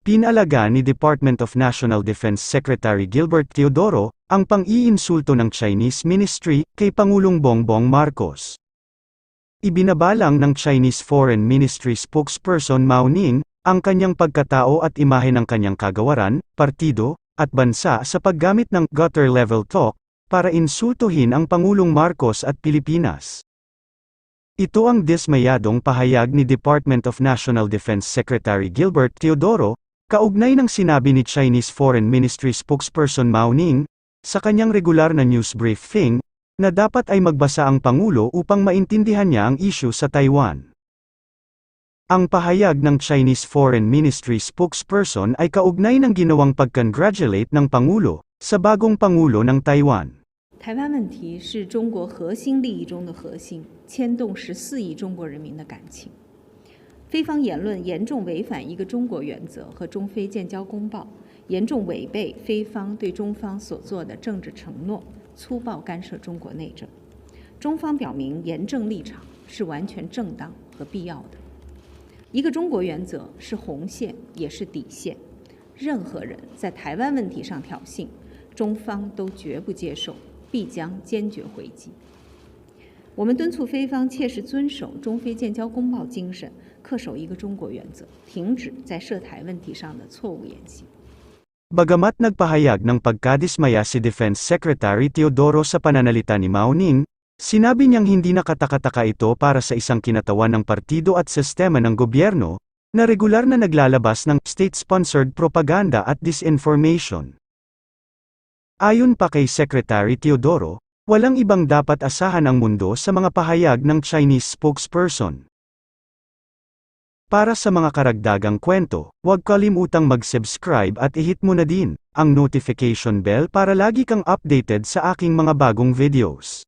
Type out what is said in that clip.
Pinalaga ni Department of National Defense Secretary Gilbert Teodoro, ang pang-iinsulto ng Chinese Ministry, kay Pangulong Bongbong Marcos. Ibinabalang ng Chinese Foreign Ministry spokesperson Mao Ning, ang kanyang pagkatao at imahe ng kanyang kagawaran, partido, at bansa sa paggamit ng gutter-level talk, para insultuhin ang Pangulong Marcos at Pilipinas. Ito ang dismayadong pahayag ni Department of National Defense Secretary Gilbert Teodoro, kaugnay ng sinabi ni Chinese Foreign Ministry spokesperson Mao Ning, sa kanyang regular na news briefing, na dapat ay magbasa ang Pangulo upang maintindihan niya ang issue sa Taiwan. Ang pahayag ng Chinese Foreign Ministry spokesperson ay kaugnay ng ginawang pag-congratulate ng Pangulo, sa bagong Pangulo ng Taiwan. 台湾问题是中国核心利益中的核心，牵动十四亿中国人民的感情。 非方言论严重违反一个中国原则和中非建交公报，严重违背非方对中方所做的政治承诺，粗暴干涉中国内政。中方表明严正立场是完全正当和必要的。一个中国原则是红线，也是底线。任何人在台湾问题上挑衅，中方都绝不接受，必将坚决回击。我们敦促菲方切实遵守中非建交公报精神，恪守一个中国原则，停止在涉台问题上的错误言行。 Bagamat nagpahayag ng pagkadismaya si Defense Secretary Teodoro sa pananalita ni Mao Ning, sinabi niyang hindi nakatakataka ito para sa isang kinatawan ng partido at sistema ng gobyerno, na regular na naglalabas ng state-sponsored propaganda at disinformation. Ayon pa kay Secretary Teodoro, walang ibang dapat asahan ang mundo sa mga pahayag ng Chinese spokesperson. Para sa mga karagdagang kwento, huwag kalimutang mag-subscribe at i-hit mo na din ang notification bell para lagi kang updated sa aking mga bagong videos.